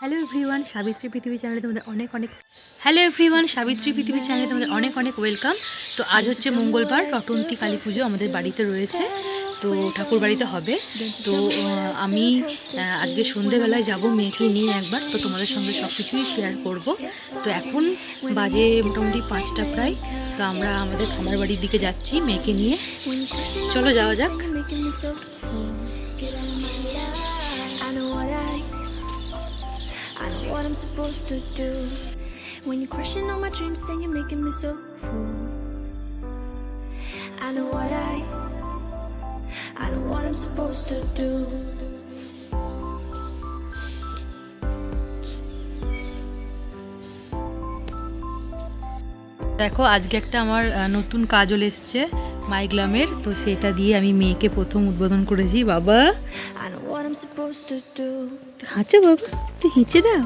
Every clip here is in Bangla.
হ্যালো এভরিওয়ান সাবিত্রী পৃথিবী চ্যানেলে তোমাদের অনেক অনেক হ্যালো এভরিওয়ান সাবিত্রী পৃথিবী চ্যানেলে তোমাদের অনেক অনেক ওয়েলকাম তো আজ হচ্ছে মঙ্গলবার রটন্তী কালী পুজো আমাদের বাড়িতে রয়েছে। তো ঠাকুর বাড়িতে হবে। তো আমি আজকে সন্ধেবেলায় যাব মেয়েকে নিয়ে একবার। তো তোমাদের সঙ্গে সব কিছুই শেয়ার করব। তো এখন বাজে মোটামুটি পাঁচটা প্রায়। তো আমরা আমাদের খামার বাড়ির দিকে যাচ্ছি মেয়েকে নিয়ে। চলো যাওয়া যাক। I'm supposed to do. When you're crushing all my dreams and you're making me so full. I know what I, I know what I'm supposed to do. দেখো আজকে একটা আমার নতুন কাজল এসছে মাইগ্লামের তো সেটা দিয়ে আমি মেয়েকে প্রথম উদ্বোধন করেছি বাবা. হাঁচো বাবা তুই হেঁচে দাও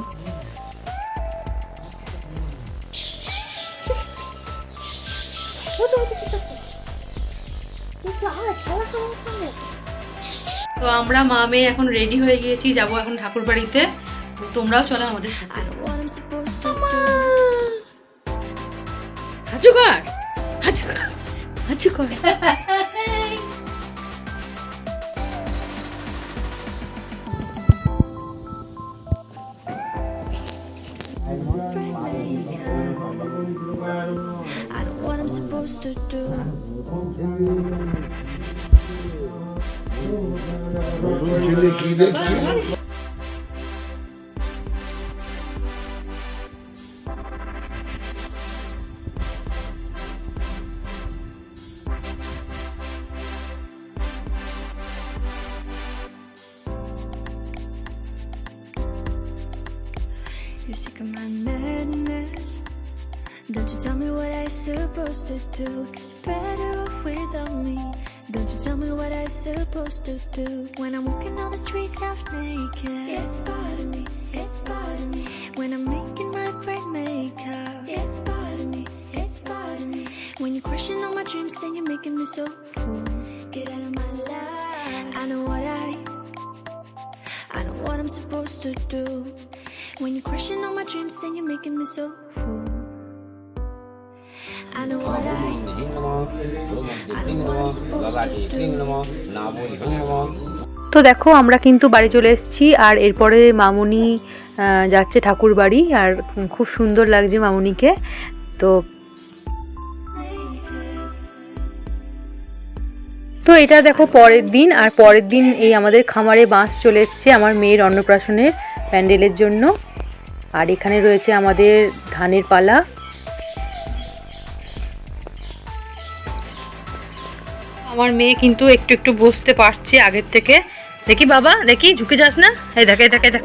তো আমরা মা মেয়ে এখন রেডি হয়ে গিয়েছি যাব এখন ঠাকুর বাড়িতে তো তোমরাও চলো আমাদের সাথে। হাজুকর হাজুকর what You're sick of my madness. Don't you tell me what I'm supposed to do. Better off without me. Don't you tell me what I'm supposed to do. When I'm walking down the streets half naked. It's part of me. It's part of me. When I'm making my bright makeup. It's part of me. It's part of me. When you're crushing all my dreams and you're making me so full. Get out of my life. I know what I. I know what I'm supposed to do. When you're crushing all my dreams and you're making me so তো দেখো, আমরা কিন্তু বাড়ি চলে এসেছি আর এরপরে মামুনি যাচ্ছে ঠাকুর বাড়ি আর খুব সুন্দর লাগছে মামুনিকে। তো তো এটা দেখো পরের দিন আর পরের দিন এই আমাদের খামারে বাঁশ চলে এসছে আমার মেয়ের অন্নপ্রাশনের প্যান্ডেলের জন্য। আর এখানে রয়েছে আমাদের ধানের পালা। আমার মেয়ে কিন্তু একটু একটু বসতে পারছে আগের থেকে। দেখি বাবা, দেখি, ঝুঁকে যাস না? এই দেখে দেখে দেখ.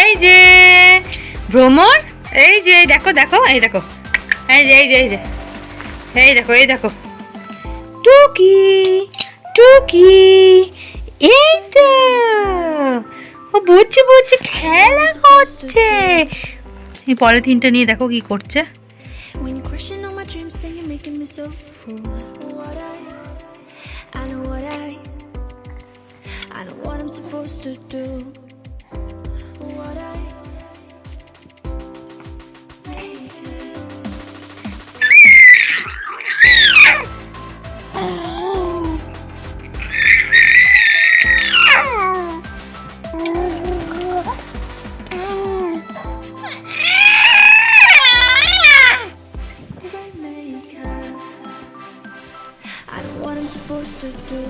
এই যে ভ্রমণ এই যে দেখো দেখো, এই দেখো। এই যে এই যে এই যে। এই দেখো এই দেখো। টুকি টুকি, এই তো। ও বুঝছে বুঝছে খেলা করছে। এই পলিথিনটা নিয়ে দেখো কি করছে। So full. What I, I know what I, I know what I'm supposed to do. What I. Know what I'm supposed to do.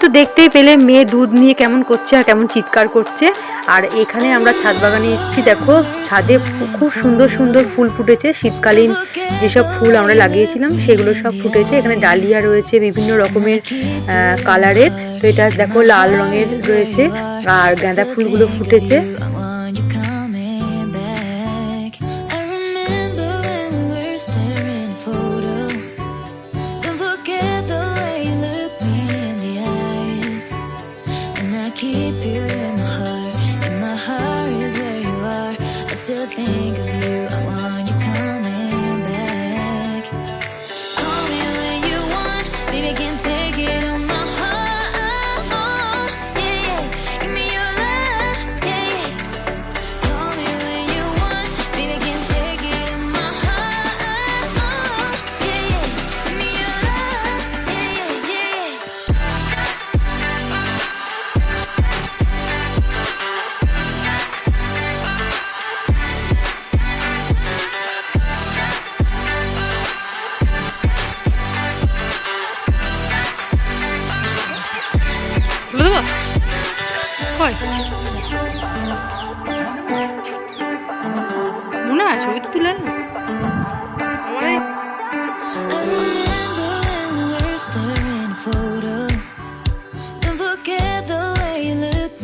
তো দেখতেই পেলে মেয়ে দুধ নিয়ে কেমন করছে আর কেমন চিৎকার করছে আর এখানে আমরা ছাদ বাগানে এসেছি, দেখো। ছাদে খুব সুন্দর সুন্দর ফুল ফুটেছে। শীতকালীন যেসব ফুল আমরা লাগিয়েছিলাম, সেগুলো সব ফুটেছে। এখানে ডালিয়া রয়েছে বিভিন্ন রকমের কালারের তো এটা দেখো লাল রঙের রয়েছে। আর গাঁদা ফুলগুলো ফুটেছে।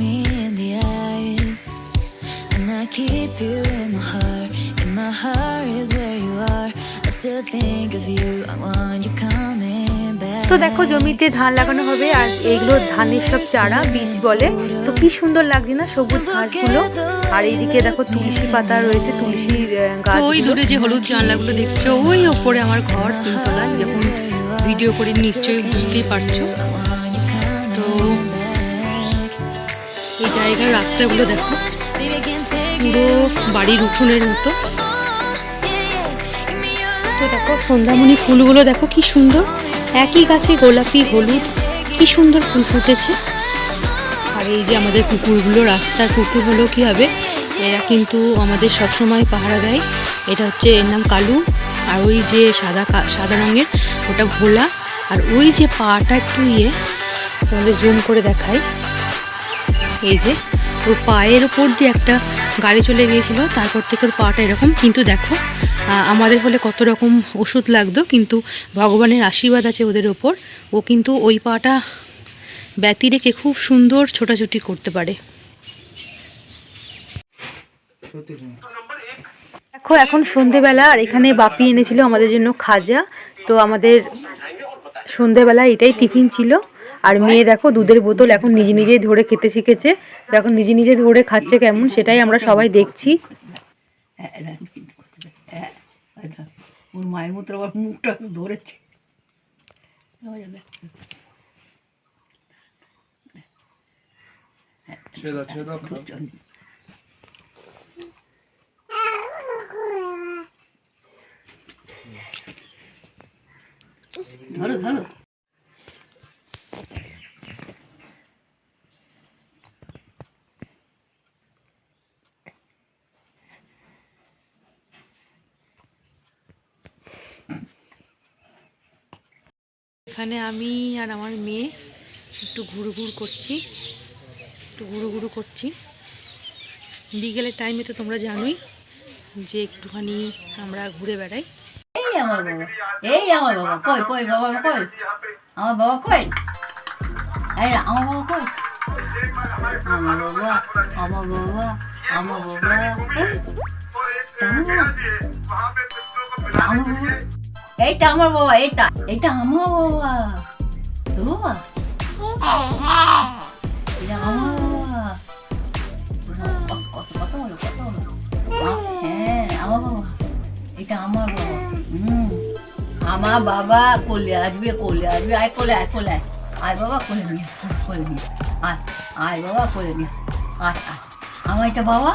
Me in the eyes. And I keep you in my heart. My heart is where you are. I still think of you. I want you coming. তো দেখো জমিতে ধান লাগানো হবে আর এইগুলো ধানের সব চারা বীজ বলে। তো কি সুন্দর লাগছে না সবুজ ঘাসগুলো? আর এইদিকে দেখো তুলসী পাতা রয়েছে তুলসী গাছ ওই দূরে যে হলুদ জানলাগুলো দেখছ ওই ওপরে আমার ঘর তিনতলায়। যখন ভিডিও করে নিশ্চয়ই বুঝতেই পারছ। তো এই জায়গার রাস্তাগুলো দেখো। পুরো বাড়ির উঠোনের মতো। তো দেখো সন্ধ্যামণি ফুলগুলো দেখো কি সুন্দর। একই গাছে গোলাপি, হলুদ, কি সুন্দর ফুল ফুটেছে। আর এই যে আমাদের কুকুরগুলো, রাস্তার কুকুর হলেও কি হবে, এরা কিন্তু আমাদের সবসময় পাহারা দেয়। এটা হচ্ছে এর নাম কালু, আর ওই যে সাদা সাদা রঙের ওটা ভোলা। আর ওই যে পাটা একটু ইয়ে তোমাদের জুম করে দেখাই। এই যে, ওর পায়ের ওপর দিয়ে একটা গাড়ি চলে গিয়েছিল, তারপর থেকে ওর পাটা এরকম, কিন্তু দেখো আমাদের হলে কত রকম ওষুধ লাগতো কিন্তু ভগবানের আশীর্বাদ আছে ওদের ওপর। ও কিন্তু ওই পাটা ব্যতি রেখে খুব সুন্দর ছোটাছুটি করতে পারে। দেখো এখন সন্ধেবেলা আর এখানে বাপি এনেছিল আমাদের জন্য খাজা। তো আমাদের সন্ধেবেলা এটাই টিফিন ছিল। আর মেয়ে দেখো দুধের বোতল এখন নিজে নিজেই ধরে খেতে শিখেছে। এখন নিজে নিজে ধরে খাচ্ছে কেমন সেটাই আমরা সবাই দেখছি। ওর মায়ের মতো আবার মুখটা ধরেছে। ছেদা ছেদা ধরো ধরো। এখানে আমি আর আমার মেয়ে একটু ঘুরু করছি। একটু ঘুরু করছি। বিকেলের টাইমে তো তোমরা জানোই যে একটুখানি আমরা ঘুরে বেড়াই। এই আমার বাবা, এই আমার বাবা কই কই বাবা কই? আমার বাবা কই? এই আমার বাবা কই? আমার বাবা আমার বাবা আমার বাবা আমার বাবা? এইটা আমার বাবা, এইটা। এটা আমার বাবা। তোর বাবা এটা আমার বাবা। কত হ্যাঁ এটা আমার বাবা। হুম। আমার বাবা কোলে আসবে কোলে আসবে। আয়, কোলে আয় কোলে আয়। আয় বাবা, কোলে নিয়ে কোলে নিয়ে আয়। আয় বাবা, কোলে নিয়ে আয়। আয় আমার এটা বাবা?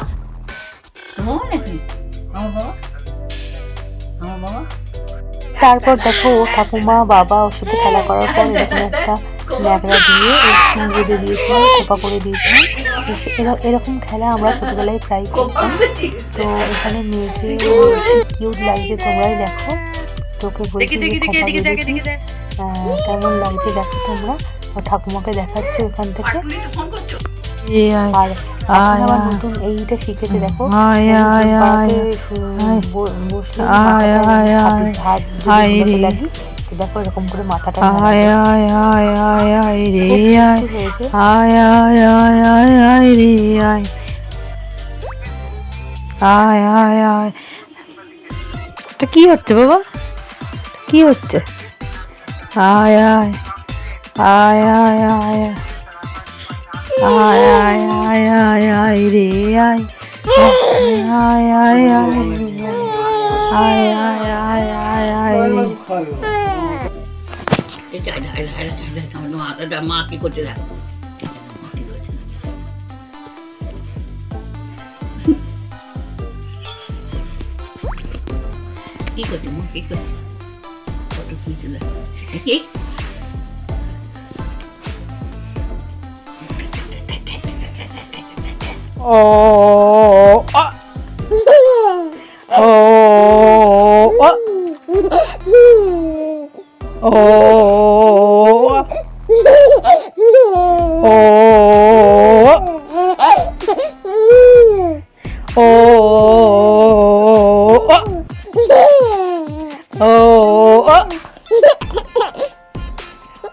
তো বাবা নাকি? আমার বাবা? আমার বাবা? তারপর দেখো ও ঠাকুমা বাবা ওর সাথে খেলা করার পর এরকম একটা ন্যাকড়া দিয়ে ওর বেঁধে দিয়েছিলাম খোপা করে দিয়েছিলাম এরকম খেলা আমরা ছোটবেলায় প্রায় করতাম। তো এখানে মেয়েকে কিউট লাগছে তোমরাই দেখো। তোকে বলছি কেমন লাগছে দেখো তোমরা। ও ঠাকুমাকে দেখাচ্ছে ওখান থেকে। লাগি দেখো। করে আয় আয় আয় আয় আয় রে আয় আয় আয় আয় আয় রে আয়। আয় আয় আয়। এটা কি হচ্ছে বাবা? কি হচ্ছে? আয় আয় আয় আয় আয়। আয় আয় আয় আয় আয় রে আয় আয় আয় আয় আয় আয় আয় আয় আয় এটা এটা এটা এটা এটা এটা আমার মা এটা মা কি করছে দেখ মা কি โอ้อะโอ้อะโอ้โอ้โอ้โอ้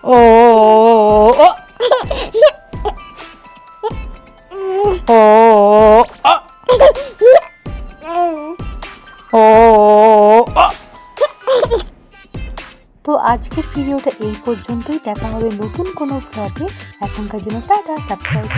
โอ้ পর্যন্তই দেখা হবে নতুন কোনো ফ্লগে এখনকার জন্য টাটা সাবস্ক্রাইব